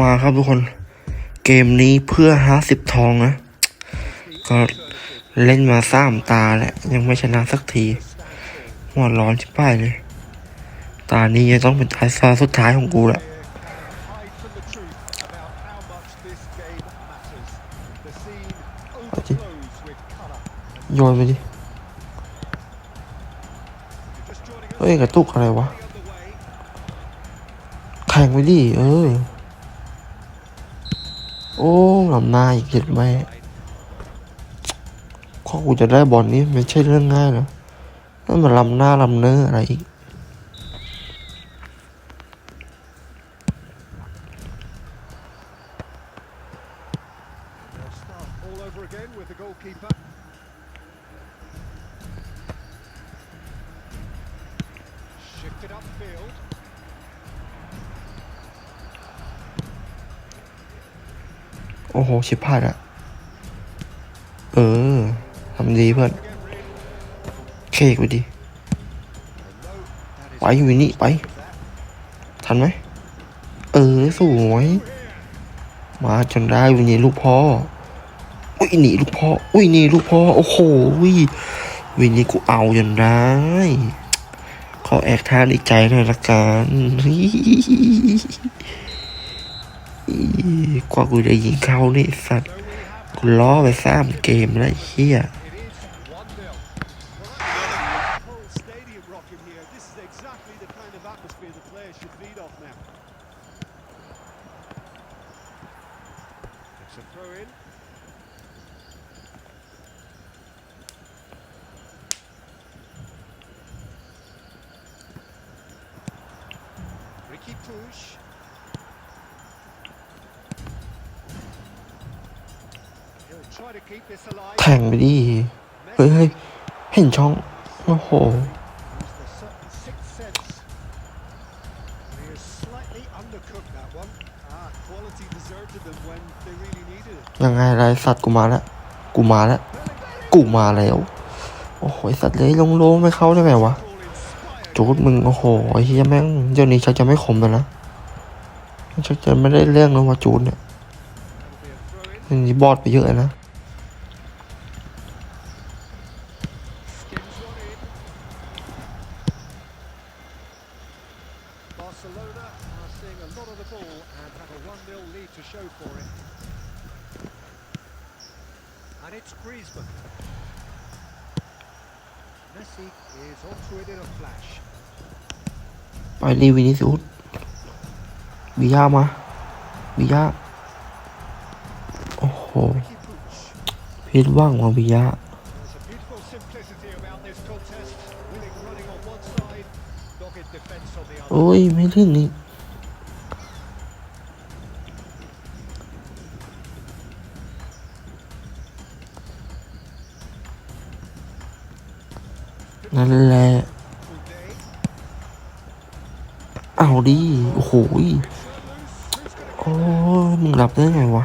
มาครับทุกคน เกมนี้เพื่อห้าสิบทองนะ ก็เล่นมาสามตาแล้วยังไม่ชนะสักทีหัวร้อนชิบป้ายเลย ตานี้จะต้องเป็นตาซาสุดท้ายของกูแหละโยนไปดิ เฮ้ยกระตุกอะไรวะ แข่งไปดิ เออ โอ้ลำหน้าอีกเห็ดไหมข้อกูจะได้บอลนี้ไม่ใช่เรื่องง่ายนะนั่นมันลำหน้าลำเนื้ออะไรอีก โอ้โห ชิบพลาดอะเออทำดีเพื่อน เคกไปดิ ไปวินนี่ไป ทันไหม เออ สวย มาจนได้วินนี่ลูกพ่อ อุ้ยหนีลูกพ่อ อุ้ยหนี่ลูกพ่อ โอ้โห วินนี่กูเอาจนได้ขอแอกท่าดีใจหน่อยละกันฮ กว่ากูจะยิงเข้านี่สัตว์กูล้อไปสามเกมแล้วเฮีย It is 1 แข่งไปดิ เฮ้ยเฮ้ยเห็นช่อง โอ้โห ยังไงไรสัตว์กูมาแล้ว กูมาแล้ว กูมาแล้ว โอ้โหสัตว์เลยโลงๆไม่เข้าได้ไงวะจูดมึง โอ้โหไอ้เฮียแม่งเดี๋ยวนี้ชักจะไม่ขมแล้วนะชักจะไม่ได้เรื่องแล้วว่าจูดเนี่ยนี่บอดไปเยอะนะ Barcelona are seeing a lot of the ball and have a 1-0 lead to show for it. And it's Griezmann. Messi is onto it in a flash. ไปรีวินิสิอุสบิยามาบิยาโอ้โห Ricky Puig. พิดว่างว่าบิยา โอ้ย ไม่ถึงนี่นั่นแหละ เอาดิ โอ้โหโอ้ยมึงหลับได้ไงวะ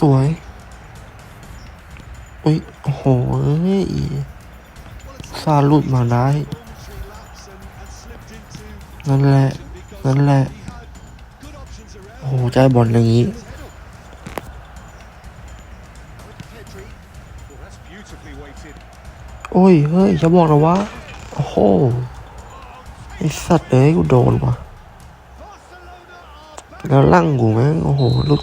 สวยอุ้ยโอ้โหซาลุดมาได้ นั่นแหละ นั่นแหละ โอ้โหใจบอลอย่างนี้โอ้ย เฮ้ยจะบอกนะว่า โอ้โห ไอสัตว์เอ้ยกูโดนว่ะ แล้วลั่งกูแม่ง โอ้โหลุด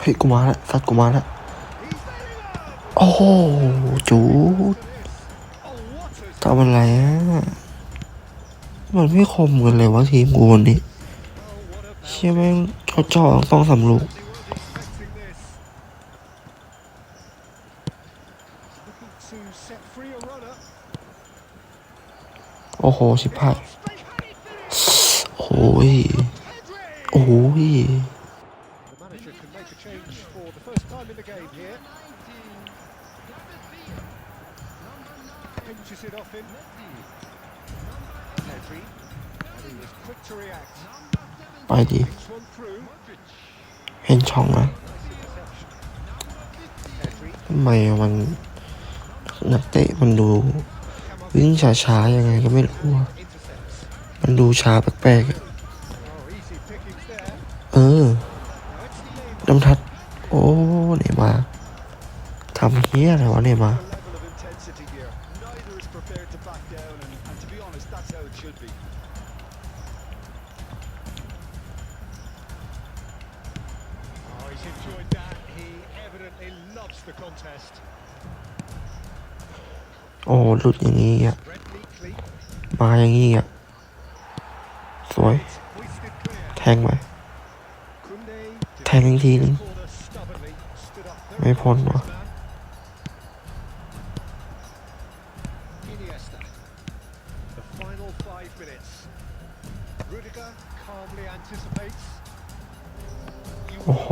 เฮ้ยกูมาแล้วสัตว์กูมาแล้วโอ้โหจูทำอะไรอะมันไม่คมเงินเลยวะทีมกูวันนี้เชี่ยแม่งเจ่อต้องสำลูกโอ้โหสิบห้าโอ้ย โอ้ย Pinches it off him. Pedri. And he was quick to react. ไปดิ Brings one through. เห็นช่องนะ Nice interception. Pedri. ทำไมมันนักเตะมันดู Come on. วิ่งช้าๆยังไงก็ไม่รู้อะ Intercepts. มันดูช้าแปลกๆอะ Oh, easy pickings there. เออ Now it's Neymar. น้ำทัด โอ้ เนี่ยมาทำเฮี้ยอะไรวะเนี่ยมา The back down, and, and to be honest, that's how it should be. Oh, he's enjoyed that. He evidently loves the contest. โอ้หลุดอย่างนี้อะ Read neatly. มาอย่างนี้อะสวย It's hoisted clear. แทงไป Kunde แทงอีกทีนึง corner stubbornly. Stood up very ไม่พ้น well, วะ โอ้โห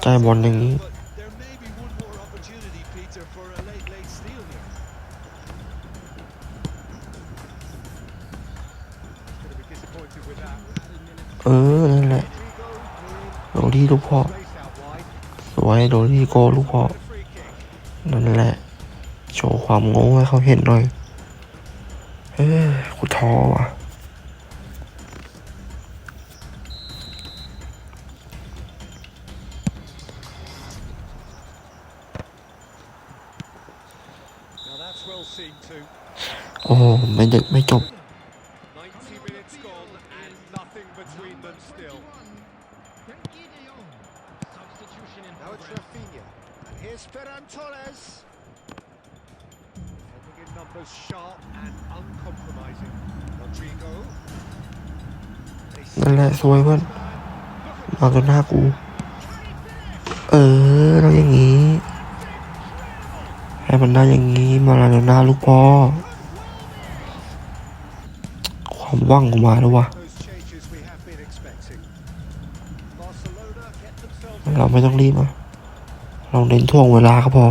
ใจบอลอย่างนี้เออ นั่นแหละโดลี่ลูกพ่อ สวยโดลี่โกลูกพ่อ นั่นแหละ โชว์ความโง่ให้เขาเห็นหน่อยเฮ้ยกูท้อว่ะ โอ้ไม่ดึกไม่จบ นั่นแหละสวยเพื่อนมาตัวหน้ากู เออเราอย่างนี้ ให้มันได้อย่างนี้มาแล้วหน้าลูกพ่อ ความว่างกูมาแล้ววะเราไม่ต้องรีบอะ เราเน้นท่วงเวลาก็พอ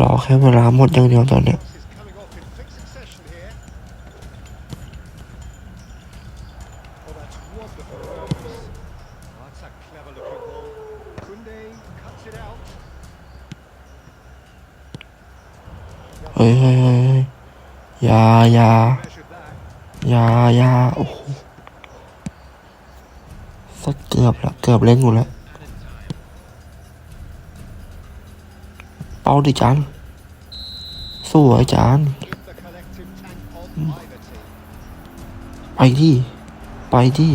รอแค่เวลาหมดอย่างเดียวตอนเนี้ย This is coming off in quick succession here. Oh, that's wonderful. service. Oh, that's a clever looking ball. Kunde cuts it out. เฮ้ยเฮ้ยเฮ้ยเฮ้ยยายายายาโอ้โหสักเกือบละเกือบเล่นกูแล้วเป้าดิจานสวยจานไปดิไปดิ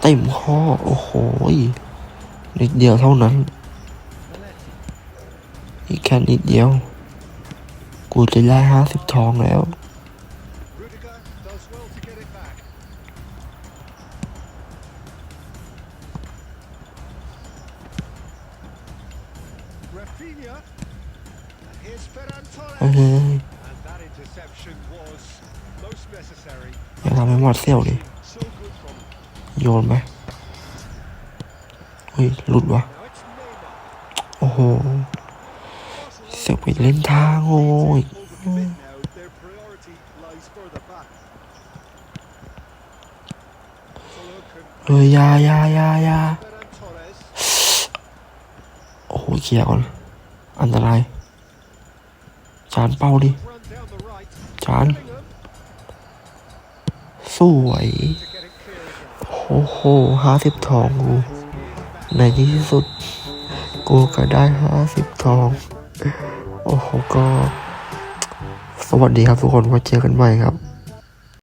เต็มข้อโอ้โหนิดเดียวเท่านั้น อีกแค่นิดเดียว กูจะได้ห้าสิบทองแล้ว Rudiger does well to get it back. Rafinha. And here's Ferran เฮ้ย Torres. เฮ้ย And that interception was most necessary. อย่าทำให้หมดเซี่ยวดิ So good from him. โยนไหมเฮ้ย หลุดวะ Now it's Neymar. โอ้โหเจะไปเล่นทางโอ้ยเลยยายายายาโอ้โหเขียวอันตรายจานเป้าดิจานสวยโอ้โหห้าสิบทองกู ในที่สุด กูก็ได้ห้าสิบทอง โอ้โหก็ สวัสดีครับทุกคนไว้เจอกันใหม่ครับ